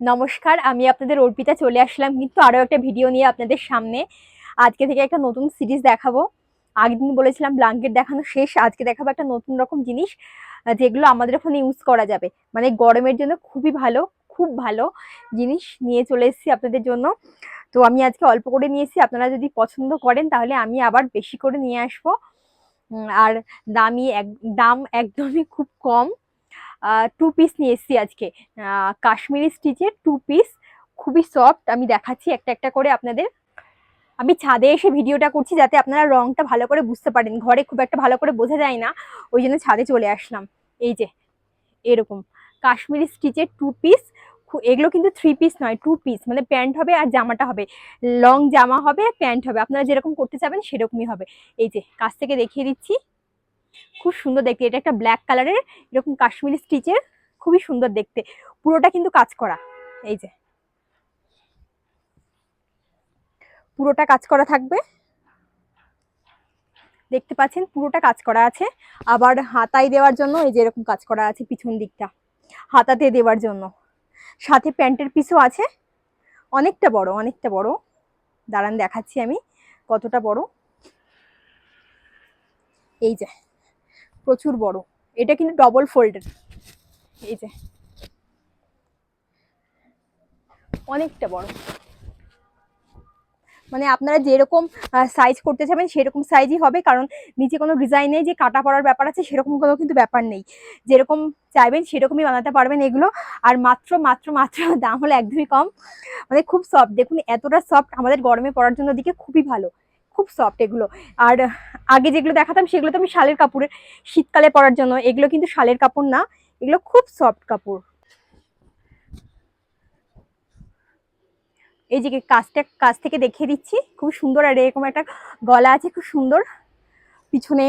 নমস্কার, আমি আপনাদের অর্পিতা চলে আসলাম কিন্তু আরও একটা ভিডিও নিয়ে আপনাদের সামনে। আজকে থেকে একটা নতুন সিরিজ দেখাবো। আগের দিন বলেছিলাম ব্লাঙ্কেট দেখানো শেষ, আজকে দেখাবো একটা নতুন রকম জিনিস যেগুলো আমাদের ফোনে ইউজ করা যাবে। মানে গরমের জন্য খুবই ভালো, খুব ভালো জিনিস নিয়ে চলে এসেছি আপনাদের জন্য। তো আমি আজকে অল্প করে নিয়েছি, আপনারা যদি পছন্দ করেন তাহলে আমি আবার বেশি করে নিয়ে আসব। আর দামি এক, দাম একদমই খুব কম। টু পিস নিয়ে এসেছি আজকে। কাশ্মীরি স্টিচের টু পিস খুবই সফট আমি দেখাচ্ছি একটা একটা করে আপনাদের। আমি ছাদে এসে ভিডিওটা করছি যাতে আপনারা রংটা ভালো করে বুঝতে পারেন। ঘরে খুব একটা ভালো করে বোঝা যায় না, ওই জন্য ছাদে চলে আসলাম। এই যে, এরকম। কাশ্মীরি স্টিচের টু পিস এগুলো কিন্তু থ্রি পিস নয় টু পিস মানে প্যান্ট হবে আর জামাটা হবে। লং জামা হবে, প্যান্ট হবে। আপনারা যেরকম করতে চাবেন সেরকমই হবে। এই যে, কাছ থেকে দেখিয়ে দিচ্ছি। খুব সুন্দর দেখতে। এটা একটা ব্ল্যাক কালারের এরকম কাশ্মীরি স্টিচের খুবই সুন্দর দেখতে। পুরোটা কিন্তু কাজ করা। এই যে। পুরোটা কাজ করা থাকবে। দেখতে পাচ্ছেন, পুরোটা কাজ করা আছে। আবার হাতায় দেওয়ার জন্য এই যে এরকম কাজ করা আছে পিছন দিকটা। হাতাতে দেওয়ার জন্য। সাথে প্যান্টের পিসও আছে। অনেকটা বড় অনেকটা বড়। দাঁড়ান দেখাচ্ছি আমি কতটা বড়। এই যে। প্রচুর বড়। এটা কিন্তু ডবল ফোল্ডের এই যে। অনেকটা বড়। মানে আপনারা যেরকম সাইজ করতে চাবেন সেরকম সাইজই হবে, কারণ নিচে কোনো ডিজাইন নেই, যে কাটা পড়ার ব্যাপার আছে, সেরকম কোনো কিন্তু ব্যাপার নেই। যেরকম চাইবেন সেরকমই বানাতে পারবেন এগুলো। আর মাত্র মাত্র মাত্র দাম হলো একদমই কম। মানে খুব সফট দেখুন, এতটা সফট আমাদের গরমে পড়ার জন্য দিকে খুবই ভালো। খুব সফট এগুলো। আর আগে যেগুলো দেখাতাম সেগুলো তো আমি শালের কাপড়ের শীতকালে পরার জন্য। এগুলো কিন্তু শালের কাপড় না, এগুলো খুব সফট কাপড়। এই যে কাজটা, কাজ থেকে দেখিয়ে দিচ্ছি। খুব সুন্দর আর এরকম একটা গলা আছে, খুব সুন্দর। পিছনে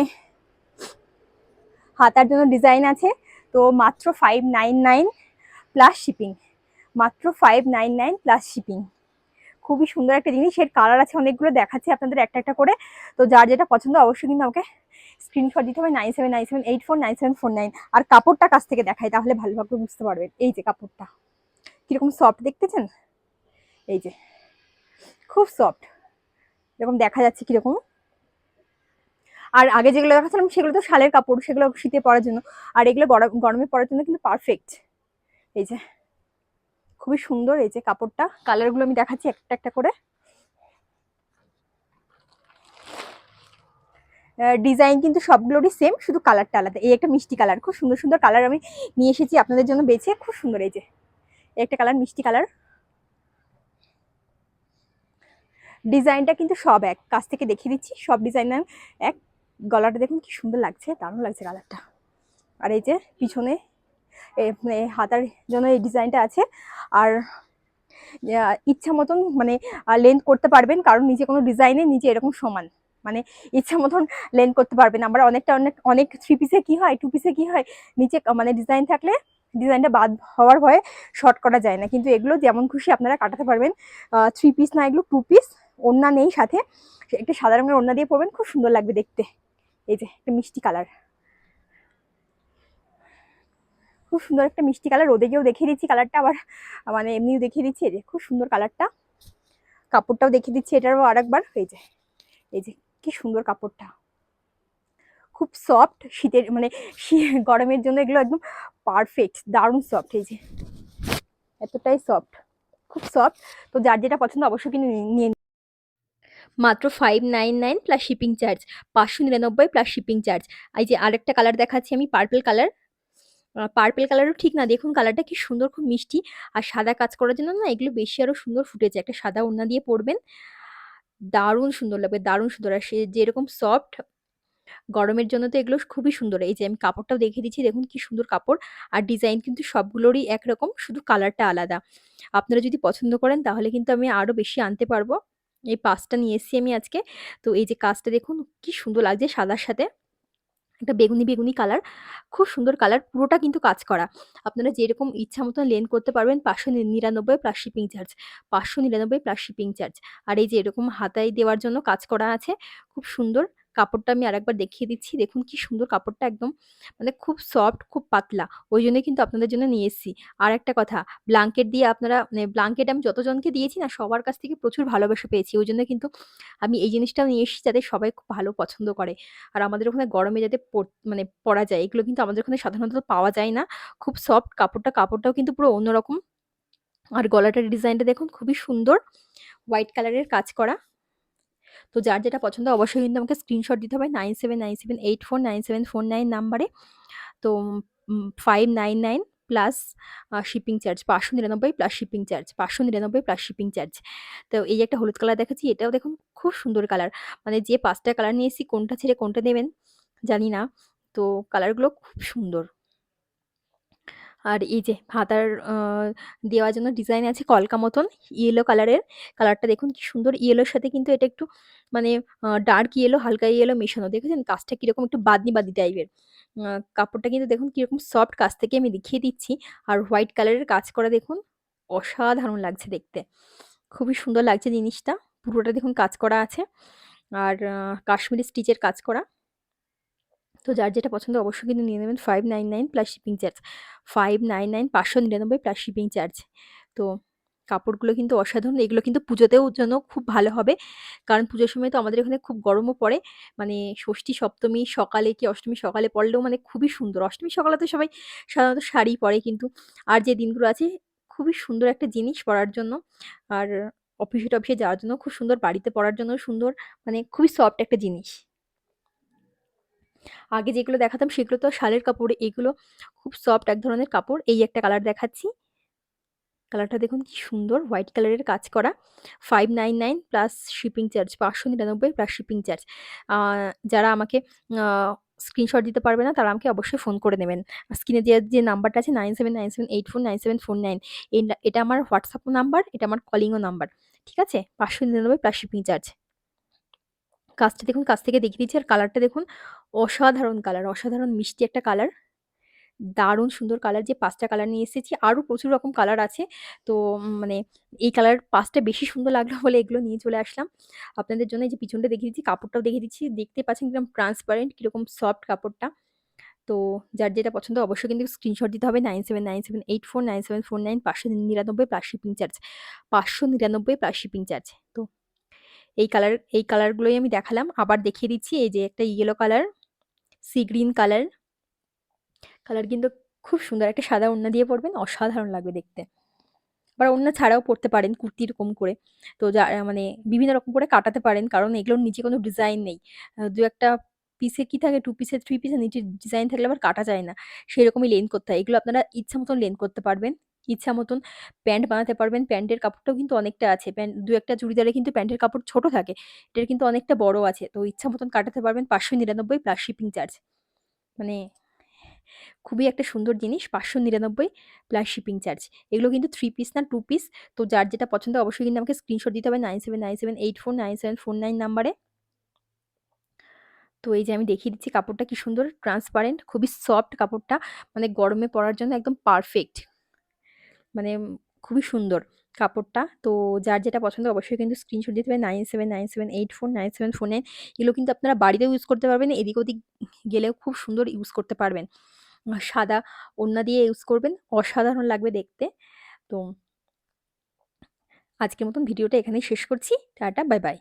হাতার জন্য ডিজাইন আছে। তো মাত্র five nine nine plus shipping মাত্র five nine nine plus shipping খুবই সুন্দর একটা জিনিস। এর কালার আছে অনেকগুলো, দেখাচ্ছি আপনাদের একটা একটা করে। তো যার যেটা পছন্দ অবশ্যই কিন্তু আমাকে স্ক্রিনশট দিতে হবে। Nine seven nine seven eight four nine seven four nine আর কাপড়টা কাছ থেকে দেখাই, তাহলে ভালোভাবে বুঝতে পারবেন। এই যে কাপড়টা। কীরকম সফট দেখতেছেন? এই যে। খুব সফট এরকম দেখা যাচ্ছে কীরকম। আর আগে যেগুলো দেখাচ্ছিলাম, সেগুলো তো শালের কাপড়, সেগুলো শীতে পরার জন্য। আর এগুলো গরম পরার জন্য কিন্তু পারফেক্ট এই যে। খুবই সুন্দর এই যে কাপড়টা। কালারগুলো আমি দেখাচ্ছি একটা একটা করে। ডিজাইন কিন্তু সবগুলোরই সেম শুধু কালারটা আলাদা। এই একটা মিষ্টি কালার খুব সুন্দর সুন্দর কালার আমি নিয়ে এসেছি আপনাদের জন্য বেছে, খুব সুন্দর এই যে। একটা কালার মিষ্টি কালার ডিজাইনটা কিন্তু সব এক, কাছ থেকে দেখিয়ে দিচ্ছি, সব ডিজাইন এক। গলাটা দেখুন কি সুন্দর লাগছে, দারুণ লাগছে কালারটা আর এই যে পিছনে হাতার জন্য এই ডিজাইনটা আছে। আর ইচ্ছা মতন মানে লেন্থ করতে পারবেন, কারণ নিচে কোনো ডিজাইনে নিচে এরকম সমান। মানে ইচ্ছা মতন লেন্থ করতে পারবেন। আমরা অনেকটা অনেক অনেক থ্রি পিসে কি হয় টু পিসে কি হয়, নিচে মানে ডিজাইন থাকলে ডিজাইনটা বাদ হওয়ার ভয়ে শর্ট করা যায় না। কিন্তু এগুলো যেমন খুশি আপনারা কাটাতে পারবেন। থ্রি পিস না এগুলো টু পিস ওড়না নেই সাথে। একটা সাদা রঙের ওড়না দিয়ে পরবেন, খুব সুন্দর লাগবে দেখতে। এই যে, একটা মিষ্টি কালার খুব সুন্দর একটা মিষ্টি কালার। রোদে গিয়েও দেখিয়ে দিচ্ছি কালারটা, আবার মানে এমনিও দেখিয়ে দিচ্ছি এই যে, খুব সুন্দর কালারটা। কাপড়টাও দেখিয়ে দিচ্ছি, এটারও আরেকবার, এই যে এই যে, কি সুন্দর কাপড়টা। খুব সফট শীতের মানে গরমের জন্য এগুলো একদম পারফেক্ট দারুণ সফট এই যে। এতটাই সফট খুব সফট তো যার যেটা পছন্দ অবশ্যই কিন্তু নি- নিয়ে মাত্র five nine nine plus shipping charge পাঁচশো নিরানব্বই প্লাস শিপিং চার্জ এই যে আরেকটা কালার দেখাচ্ছি আমি পার্পল কালার পার্পল কালারও ঠিক না। দেখুন কালারটা কি সুন্দর, খুব মিষ্টি। আর সাদা কাজ করার জন্য না এগুলো বেশি আরও সুন্দর ফুটেছে। একটা সাদা ওড়না দিয়ে পরবেন। দারুণ সুন্দর লাগবে, দারুণ সুন্দর। আর সে যেরকম সফট গরমের জন্য তো এগুলো খুবই সুন্দর। এই যে আমি কাপড়টাও দেখিয়ে দিচ্ছি, দেখুন কি সুন্দর কাপড়। আর ডিজাইন কিন্তু সবগুলোরই একরকম, শুধু কালারটা আলাদা। আপনারা যদি পছন্দ করেন, তাহলে কিন্তু আমি আরও বেশি আনতে পারব। এই পাঁচটা নিয়ে এসেছি আমি আজকে। তো এই যে কাজটা দেখুন, কি সুন্দর লাগছে সাদার সাথে। একটা বেগুনি বেগুনি কালার। খুব সুন্দর কালার, পুরোটা কিন্তু কাজ করা। আপনারা যেরকম ইচ্ছা মতন লেন করতে পারবেন পাঁচশো নিরানব্বই প্লাস শিপিং চার্জ পাঁচশো নিরানব্বই প্লাস শিপিং চার্জ আর এই যে এরকম হাতায় দেওয়ার জন্য কাজ করা আছে, খুব সুন্দর। কাপড়টা আমি আরেকবার দেখিয়ে দিচ্ছি। দেখুন কি সুন্দর কাপড়টা একদম মানে খুব সফট খুব পাতলা। ওই জন্য কিন্তু আপনাদের জন্য নিয়ে এসেছি। আর একটা কথা ব্ল্যাঙ্কেট দিয়ে আপনারা মানে ব্ল্যাঙ্কেট আমি যতজনকে দিয়েছি না, সবার কাছ থেকে প্রচুর ভালোবাসা পেয়েছি। ওই জন্য কিন্তু আমি এই জিনিসটাও নিয়ে এসেছি যাতে সবাই খুব ভালো পছন্দ করে। আর আমাদের ওখানে গরমে যাতে মানে পরা যায়, এগুলো কিন্তু আমাদের ওখানে সাধারণত পাওয়া যায় না। খুব সফট কাপড়টা, কাপড়টাও কিন্তু পুরো অন্যরকম। আর গলাটার ডিজাইনটা দেখুন, খুবই সুন্দর। হোয়াইট কালারের কাজ করা। তো যার যেটা পছন্দ অবশ্যই কিন্তু আমাকে স্ক্রিনশট দিতে হবে। Nine seven nine seven eight four nine seven four nine নাম্বারে। তো five nine nine plus shipping charge পাঁচশো নিরানব্বই প্লাস শিপিং চার্জ পাঁচশো নিরানব্বই প্লাস শিপিং চার্জ তো এই যে একটা হলুদ কালার দেখাচ্ছি, এটাও দেখুন খুব সুন্দর কালার মানে যে পাঁচটা কালার নিয়েছি কোনটা ছেড়ে কোনটা দেবেন জানি না। তো কালারগুলো খুব সুন্দর। আর এই যে হাতার আ দেওয়ার জন্য ডিজাইন আছে কলকা মতন ইয়েলো কালারের। কালারটা দেখুন কি সুন্দর ইয়েলোর সাথে কিন্তু এটা একটু মানে ডার্ক ইয়েলো, হালকা ইয়েলো মেশানো। দেখেছেন? কাজটা কীরকম একটু বাদনি, বাদনি টাইপের। কাপড়টা কিন্তু দেখুন কীরকম সফট কাজ থেকে আমি দেখিয়ে দিচ্ছি। আর হোয়াইট কালারের কাজ করা দেখুন অসাধারণ লাগছে দেখতে। খুবই সুন্দর লাগছে জিনিসটা। পুরোটা দেখুন কাজ করা আছে। আর কাশ্মীরি স্টিচের কাজ করা। তো যার যেটা পছন্দ অবশ্যই কিন্তু নিয়ে নেবেন 599 plus shipping charge. 599 599 plus shipping charge. তো কাপড়গুলো কিন্তু অসাধারণ। এগুলো কিন্তু পুজোতেও জন্য খুব ভালো হবে। কারণ পুজোর সময় তো আমাদের এখানে খুব গরমও পড়ে। মানে ষষ্ঠী, সপ্তমী সকালে কি অষ্টমী সকালে পড়লেও মানে খুবই সুন্দর। অষ্টমীর সকালে তো সবাই সাধারণত শাড়ি পরে কিন্তু আর যে দিনগুলো আছে খুবই সুন্দর একটা জিনিস পরার জন্য। আর অফিসে-টফিসে যাওয়ার জন্য খুব সুন্দর, বাড়িতে পরার জন্য সুন্দর মানে খুবই সফট একটা জিনিস। আগে যেগুলো দেখাতাম সেগুলো তো শালের কাপড়। এগুলো খুব সফট এক ধরনের কাপড়। এই একটা কালার দেখাচ্ছি। কালারটা দেখুন কি সুন্দর হোয়াইট কালারের কাজ করা। 599 plus shipping charge ৫৯৯ plus shipping charge. যারা আমাকে স্ক্রিনশট দিতে পারবে না তারা আমাকে অবশ্যই ফোন করে নেবেন। স্ক্রিনে দেওয়া যে নাম্বারটা আছে 9797849749 এই না এটা আমার হোয়াটসঅ্যাপ নাম্বার, এটা আমার কলিংও নাম্বার। ঠিক আছে? ৫৯৯ প্লাস শিপিং চার্জ। কাজটা দেখুন কাছ থেকে দেখিয়ে দিচ্ছি আর কালারটা দেখুন অসাধারণ কালার, অসাধারণ মিষ্টি একটা কালার। দারুণ সুন্দর কালার যে পাঁচটা কালার নিয়ে এসেছি। আরও প্রচুর রকম কালার আছে। তো মানে এই কালার পাঁচটা বেশি সুন্দর লাগল বলে এগুলো নিয়ে চলে আসলাম। আপনাদের জন্য যে পিছনটা দেখিয়ে দিচ্ছি, কাপড়টাও দেখিয়ে দিচ্ছি। দেখতে পাচ্ছেন কীরকম ট্রান্সপারেন্ট কীরকম সফট কাপড়টা। তো যার যেটা পছন্দ অবশ্যই কিন্তু স্ক্রিনশট দিতে হবে 9797849749 599 plus shipping charge. 599 plus shipping charge. তো এই কালার এই কালারগুলোই আমি দেখালাম। আবার দেখিয়ে দিচ্ছি এই যে একটা yellow colour, sea green colour. Colour কিন্তু খুব সুন্দর। একটা সাদা ওড়না দিয়ে পরবেন অসাধারণ লাগবে দেখতে। আবার ওড়না ছাড়াও পরতে পারেন কুর্তি এরকম করে। তো যা মানে বিভিন্ন রকম করে কাটাতে পারেন। কারণ এগুলোর নিচে কোনো ডিজাইন নেই। দু ২-১ পিসে কি থাকে টু পিসে 3 পিসের নিচে ডিজাইন থাকলে আবার কাটা যায় না। সেরকমই লেন্থ করতে হয়। এগুলো আপনারা ইচ্ছা মতন লেন্থ করতে পারবেন। ইচ্ছা মতন প্যান্ট বানাতে পারবেন। প্যান্টের কাপড়টাও কিন্তু অনেকটা আছে। প্যান্ট দু একটা চুড়িদারে কিন্তু প্যান্টের কাপড় ছোট থাকে। এটার কিন্তু অনেকটা বড় আছে। তো ইচ্ছা মতন কাটাতে পারবেন ৫৯৯ প্লাস শিপিং চার্জ। মানে খুবই একটা সুন্দর জিনিস ৫৯৯ প্লাস শিপিং চার্জ। এগুলো কিন্তু থ্রি পিস না টু পিস। তো যার যেটা পছন্দ অবশ্যই কিন্তু আমাকে স্ক্রিনশট দিতে হবে 9797849749 নাম্বারে। তো এই যে আমি দেখিয়ে দিচ্ছি কাপড়টা কি সুন্দর ট্রান্সপারেন্ট খুবই সফট কাপড়টা। মানে গরমে পরার জন্য একদম পারফেক্ট। মানে খুবই সুন্দর কাপড়টা। তো যার যেটা পছন্দ অবশ্যই কিন্তু স্ক্রিনশট দিতে হবে 9797849749 এগুলো কিন্তু আপনারা বাড়িতেও ইউজ করতে পারবেন। এদিক ওদিক গেলেও খুব সুন্দর ইউজ করতে পারবেন। সাদা ওড়না দিয়ে ইউজ করবেন। অসাধারণ লাগবে দেখতে। তো আজকের মতন ভিডিওটা এখানেই শেষ করছি। Tata bye, bye.